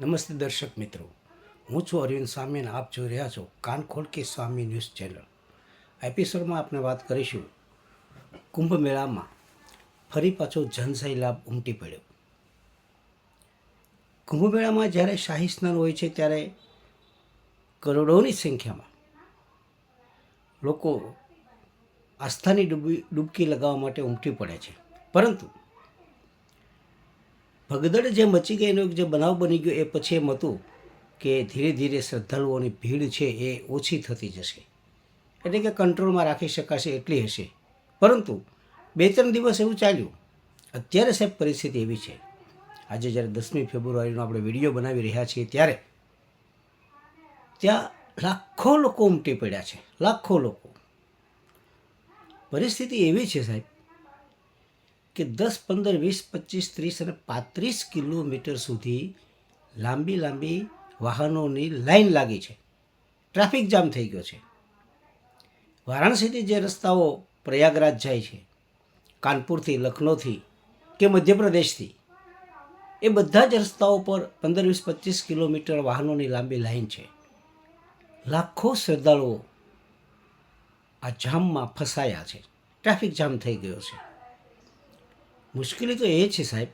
નમસ્તે દર્શક મિત્રો. હું છું અરવિંદ સ્વામી અને આપ જોઈ રહ્યા છો કાનખોડ કે સ્વામી ન્યૂઝ ચેનલ. એપિસોડમાં આપણે વાત કરીશું કુંભ મેળામાં ફરી પાછો જનસૈલાબ ઉમટી પડ્યો. કુંભ મેળામાં જ્યારે શાહી સ્નાન હોય છે ત્યારે કરોડોની સંખ્યામાં લોકો આસ્થાની ડૂબી ડૂબકી લગાવવા માટે ઉમટી પડે છે. પરંતુ ભગદડ જે મચી ગઈ એનો જે બનાવ બની ગયો એ પછી એમ હતું કે ધીરે ધીરે શ્રદ્ધાળુઓની ભીડ છે એ ઓછી થતી જશે. એટલે કે કંટ્રોલમાં રાખી શકાશે એટલી હશે. પરંતુ બે ત્રણ દિવસ એવું ચાલ્યું. અત્યારે સાહેબ પરિસ્થિતિ એવી છે. આજે જ્યારે દસમી ફેબ્રુઆરીનો આપણે વીડિયો બનાવી રહ્યા છીએ ત્યારે ત્યાં લાખો લોકો ઉમટી પડ્યા છે. લાખો લોકો. પરિસ્થિતિ એવી છે સાહેબ કે દસ, પંદર, વીસ, પચીસ, ત્રીસ અને પાંત્રીસ કિલોમીટર સુધી લાંબી લાંબી વાહનોની લાઈન લાગી છે. ટ્રાફિક જામ થઈ ગયો છે. વારાણસીથી જે રસ્તાઓ પ્રયાગરાજ જાય છે, કાનપુરથી, લખનૌથી કે મધ્યપ્રદેશથી, એ બધા જ રસ્તાઓ પર પંદર, વીસ, પચીસ કિલોમીટર વાહનોની લાંબી લાઈન છે. લાખો શ્રદ્ધાળુઓ આ જામમાં ફસાયા છે. ટ્રાફિક જામ થઈ ગયો છે. મુશ્કેલી તો એ છે સાહેબ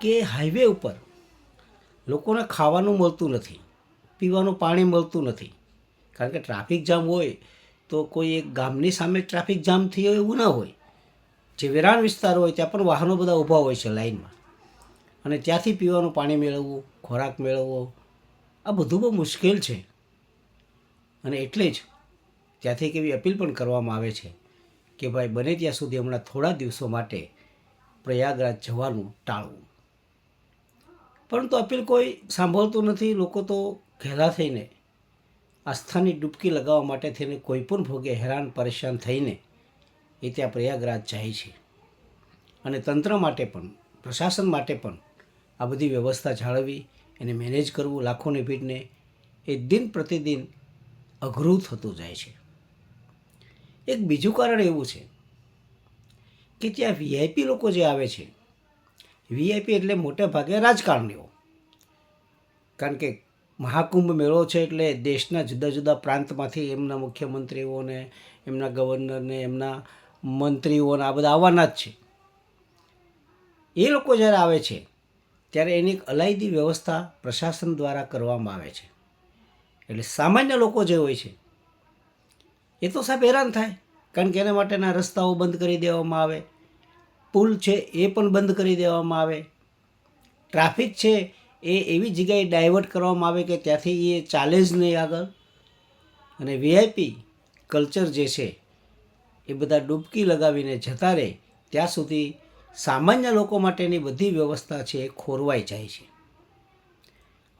કે હાઈવે ઉપર લોકોને ખાવાનું મળતું નથી, પીવાનું પાણી મળતું નથી. કારણ કે ટ્રાફિક જામ હોય તો કોઈ એક ગામની સામે ટ્રાફિક જામ થયો એવું ના હોય. જે વેરાણ વિસ્તાર હોય ત્યાં પણ વાહનો બધા ઊભા હોય છે લાઇનમાં. અને ત્યાંથી પીવાનું પાણી મેળવવું, ખોરાક મેળવવો, આ બધું બહુ મુશ્કેલ છે. અને એટલે જ ત્યાંથી એક એવી અપીલ પણ કરવામાં આવે છે કે ભાઈ બને ત્યાં સુધી હમણાં થોડા દિવસો માટે પ્રયાગરાજ જવાનું ટાળવું. પરંતુ અપીલ કોઈ સાંભળતું નથી, લોકો તો ઘેલા થઈને આસ્થાની ડૂબકી લગાવવા માટે થઈને કોઈ પણ ભોગે હેરાન પરેશાન થઈને એ ત્યાં પ્રયાગરાજ જાય છે. અને તંત્ર માટે પણ, પ્રશાસન માટે પણ આ બધી વ્યવસ્થા જાળવવી એને મેનેજ કરવું, લાખોની ભીડને એ દિન પ્રતિદિન અઘરું થતું જાય છે. એક બીજું કારણ એવું છે કે ત્યાં વીઆઈપી લોકો જે આવે છે વીઆઈપી એટલે મોટે ભાગે રાજકારણીઓ. કારણ કે મહાકુંભ મેળો છે એટલે દેશના જુદા જુદા પ્રાંતમાંથી એમના મુખ્યમંત્રીઓને, એમના ગવર્નરને, એમના મંત્રીઓને આ બધા આવવાના જ છે. એ લોકો જ્યારે આવે છે, ત્યારે એની એક અલાયદી વ્યવસ્થા પ્રશાસન દ્વારા કરવામાં આવે છે. એટલે સામાન્ય લોકો જે હોય છે એ તો સાહેબ હેરાન થાય. કારણ કે એના માટેના રસ્તાઓ બંધ કરી દેવામાં આવે. પુલ છે એ પણ બંધ કરી દેવામાં આવે. ટ્રાફિક છે એ એવી જગ્યાએ ડાયવર્ટ કરવામાં આવે કે ત્યાંથી એ ચાલે જ નહીં આગળ. અને વીઆઈપી કલ્ચર જે છે એ બધા ડૂબકી લગાવીને જતા રહે, ત્યાં સુધી સામાન્ય લોકો માટેની બધી વ્યવસ્થા છે એ ખોરવાઈ જાય છે.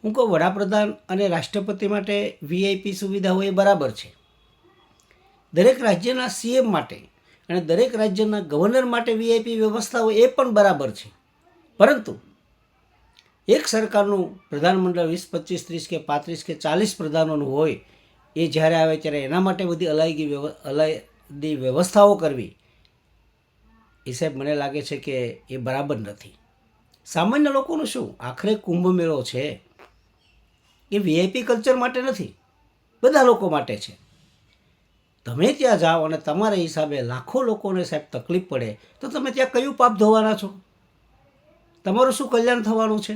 હું કહું વડાપ્રધાન અને રાષ્ટ્રપતિ માટે વીઆઈપી સુવિધાઓ એ બરાબર છે. દરેક રાજ્યના સીએમ માટે અને દરેક રાજ્યના ગવર્નર માટે વીઆઈપી વ્યવસ્થાઓ એ પણ બરાબર છે. પરંતુ એક સરકારનું પ્રધાનમંડળ વીસ, પચીસ, ત્રીસ કે પાંત્રીસ કે ચાલીસ પ્રધાનોનું હોય, એ જ્યારે આવે ત્યારે એના માટે બધી અલાયગી અલાયદી વ્યવસ્થાઓ કરવી, એ સાહેબ મને લાગે છે કે એ બરાબર નથી. સામાન્ય લોકોનું શું? આખરે કુંભ મેળો છે. એ વીઆઈપી કલ્ચર માટે નથી. બધા લોકો માટે છે. તમે ત્યાં જાઓ અને તમારા હિસાબે લાખો લોકોને સાહેબ તકલીફ પડે, તો તમે ત્યાં કયું પાપ ધોવાના છો? તમારું શું કલ્યાણ થવાનું છે?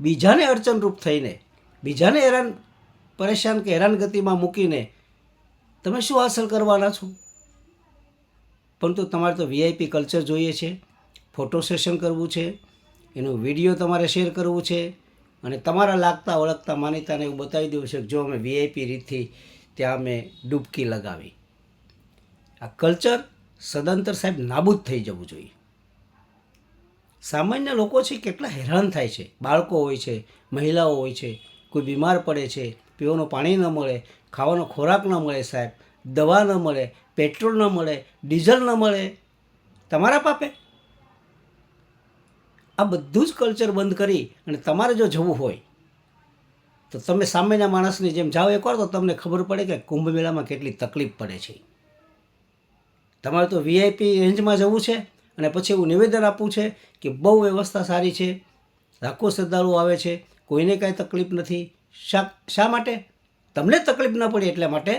બીજાને અડચણરૂપ થઈને, બીજાને હેરાન, પરેશાન કે હેરાનગતિમાં મૂકીને તમે શું હાંસલ કરવાના છો? પરંતુ તમારે તો વીઆઈપી કલ્ચર જોઈએ છે, ફોટો સેશન કરવું છે, એનો વીડિયો તમારે શેર કરવું છે અને તમારા લાગતા ઓળખતા માનીતાને એવું બતાવી દેવું છે કે જો અમે વીઆઈપી રીતથી ત્યાં અમે ડૂબકી લગાવી. આ કલ્ચર સદંતર સાહેબ નાબૂદ થઈ જવું જોઈએ. સામાન્ય લોકો છે કેટલા હેરાન થાય છે. બાળકો હોય છે, મહિલાઓ હોય છે, કોઈ બીમાર પડે છે, પીવાનું પાણી ન મળે, ખાવાનો ખોરાક ન મળે સાહેબ, દવા ન મળે, પેટ્રોલ ન મળે, ડીઝલ ન મળે. તમારા પાપે? આ બધું જ કલ્ચર બંધ કરી અને તમારે જો જવું હોય તો તમે સામેના માણસની જેમ જાઓ એકવાર, તો તમને ખબર પડે કે કુંભ મેળામાં કેટલી તકલીફ પડે છે. તમારે તો વીઆઈપી રેન્જમાં જવું છે અને પછી એવું નિવેદન આપવું છે કે બહુ વ્યવસ્થા સારી છે, લાખો શ્રદ્ધાળુઓ આવે છે, કોઈને કાંઈ તકલીફ નથી. શા શા માટે? તમને તકલીફ ન પડે એટલા માટે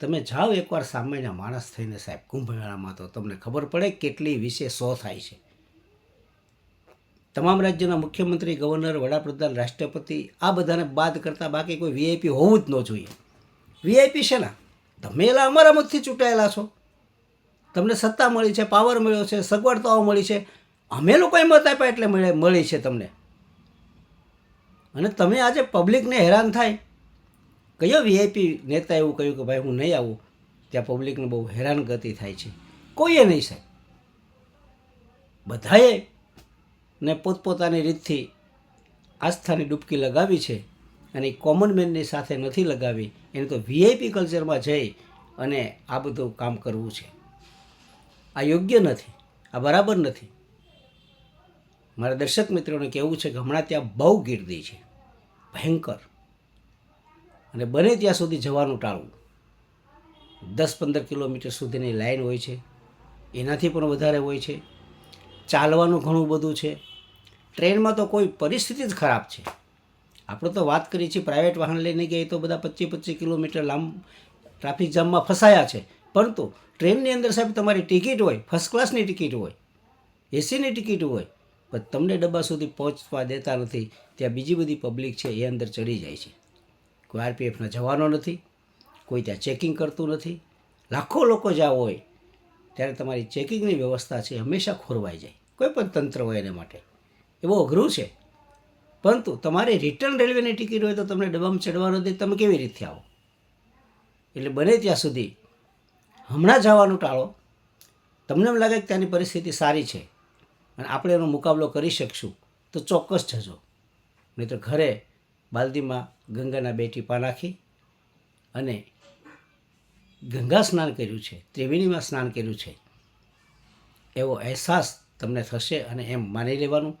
તમે જાઓ એકવાર સામાન્ય માણસ થઈને સાહેબ કુંભ મેળામાં તો તમને ખબર પડે કેટલી વિશે સો થાય છે. તમામ રાજ્યના મુખ્યમંત્રી, ગવર્નર, વડાપ્રધાન, રાષ્ટ્રપતિ આ બધાને બાદ કરતાં બાકી કોઈ વીઆઈપી હોવું જ ન જોઈએ. વીઆઈપી છે ને તમે એલા અમારા મતથી ચૂંટાયેલા છો. તમને સત્તા મળી છે પાવર મળ્યો છે, સગવડતાઓ મળી છે. અમે લોકોએ મત આપ્યા એટલે મળે મળી છે તમને. અને તમે આજે પબ્લિકને હેરાન થાય. કયો વીઆઈપી નેતા એવું કહ્યું કે ભાઈ હું નહીં આવું? ત્યાં પબ્લિકને બહુ હેરાન ગતિ થાય છે. કોઈએ નહીં સાહેબ. બધાએ ને પોતપોતાની રીતથી આસ્થાની ડૂબકી લગાવી છે અને કોમન મેનની સાથે નથી લગાવી. એને તો વીઆઈપી કલ્ચરમાં જઈ અને આ બધું કામ કરવું છે. આ યોગ્ય નથી, આ બરાબર નથી. મારા દર્શક મિત્રોને કહેવું છે કે હમણાં ત્યાં બહુ ગીર્દી છે, ભયંકર. અને બને ત્યાં સુધી જવાનું ટાળવું. દસ પંદર કિલોમીટર સુધીની લાઈન હોય છે, એનાથી પણ વધારે હોય છે. ચાલવાનું ઘણું બધું છે. ટ્રેનમાં તો કોઈ પરિસ્થિતિ જ ખરાબ છે. આપણે તો વાત કરીએ છીએ પ્રાઇવેટ વાહન લઈને ગયા તો બધા પચીસ પચીસ કિલોમીટર લાંબ ટ્રાફિક જામમાં ફસાયા છે. પરંતુ ટ્રેનની અંદર સાહેબ તમારી ટિકિટ હોય ફર્સ્ટ ક્લાસની ટિકિટ હોય, એસીની ટિકિટ હોય, પણ તમને ડબ્બા સુધી પહોંચવા દેતા નથી, ત્યાં બીજી બધી પબ્લિક છે એ અંદર ચડી જાય છે. કોઈ આરપીએફના જવાનો નથી, કોઈ ત્યાં ચેકિંગ કરતું નથી. લાખો લોકો જ્યાં હોય, ત્યારે તમારી ચેકિંગની વ્યવસ્થા છે હંમેશા ખોરવાઈ જાય. કોઈ પણ તંત્ર હોય એને માટે. એ બહુ અઘરું છે. પરંતુ તમારે રિટર્ન રેલવેની ટિકિટ હોય તો તમને ડબ્બામાં ચડવાનો દે, તમે કેવી રીતે આવો? એટલે બને ત્યાં સુધી હમણાં જવાનું ટાળો. તમને એમ લાગે કે ત્યાંની પરિસ્થિતિ સારી છે, અને આપણે એનો મુકાબલો કરી શકશું, તો ચોક્કસ જજો. નહીં તો ઘરે બાલદીમાં ગંગાના બે ટીપા નાખી અને ગંગા સ્નાન કર્યું છે, ત્રિવેણીમાં સ્નાન કર્યું છે. એવો અહેસાસ તમને થશે અને એમ માની લેવાનું.